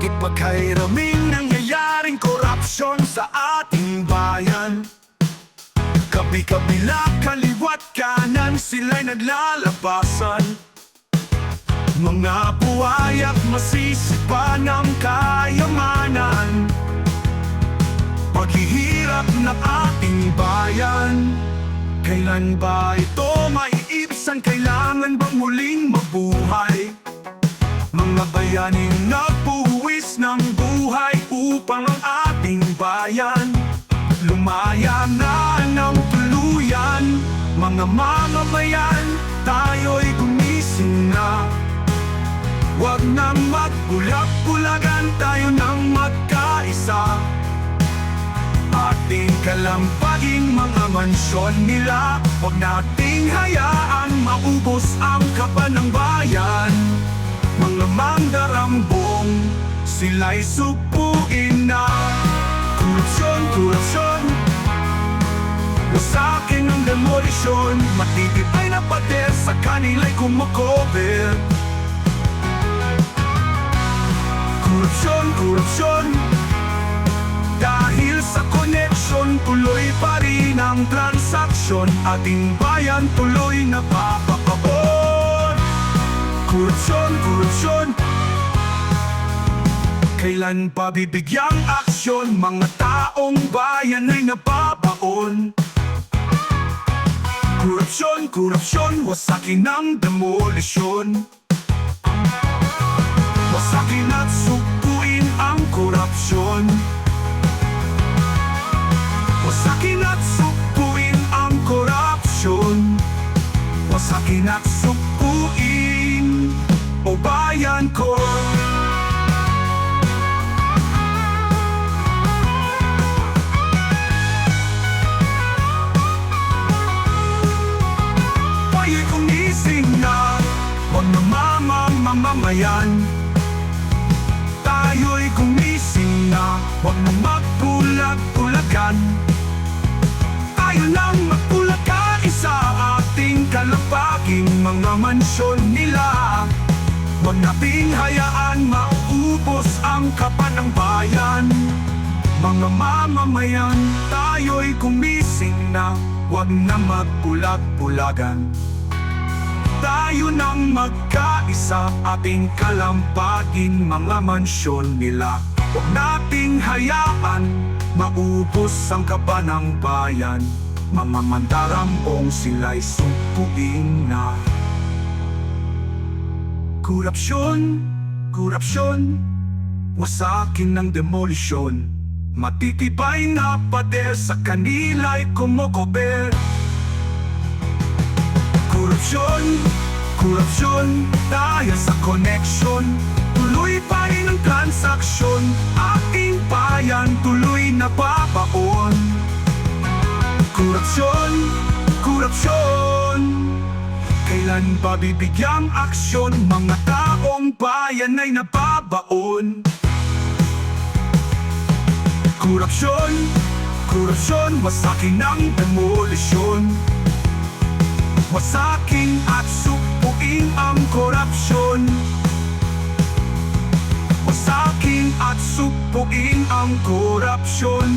May raming nangyayaring korupsyon sa ating bayan Kabi-kabila, kaliwat, kanan, sila'y naglalabasan Mga buhay at masisipa ng kayamanan Paghihirap ng ating bayan Kailan ba ito maiibsan? Kailangan bang muling mabuhay? Mga bayaning upang ang ating bayan Lumaya na ng tuluyan. Mga mamamayan, tayo'y gumising na. Huwag na magbulag-bulagan tayo ng magkaisa. Ating kalampaging mga mansyon nila Huwag nating hayaan maubos ang kapan ng bayan. Mga mandarambong sila'y supuin na Korupsyon, korupsyon. Wasakin ang demolisyon Matitipay na pader sa kanila'y kumakover. Korupsyon, korupsyon. Dahil sa koneksyon Tuloy pa rin ang transaksyon. Ating bayan tuloy na papakabot Korupsyon, korupsyon Kailan pa bibigyang aksyon? Mga taong bayan ay nababaon. Korupsyon, korupsyon Wasakin ang demolisyon. Wasakin at sukuin ang korupsyon. Wasakin at sukuin ang korupsyon. Wasakin at sukuin O bayan ko mamamamayan Tayo'y kumising na Huwag na magpulag-pulagan Tayo nang magpulagan Isa ating kalapaging mga mansyon nila. Huwag nating hayaan maubos ang kapan ng bayan. Mga mamamayan Tayo'y kumising na Huwag na magpulag-pulagan tayo nang magkaisa ating kalampagin mga mansyon nila. Huwag nating hayaan maubos ang kaba ng bayan. Mga mandarambong sila'y sumpuin na. Korupsyon, korupsyon Wasakin ng demolisyon. Matitibay na pader sa kanila'y kumokober korupsyon Dahil sa koneksyon Tuloy pa rin ang transaksyon. Ating bayan tuloy na babaon. Korupsyon, korupsyon. Kailan ba bibigyang aksyon? Mga taong bayan ay nababaon. Korupsyon, korupsyon Wasakin ang demolisyon. Wasakin at Supuin ang korupsyon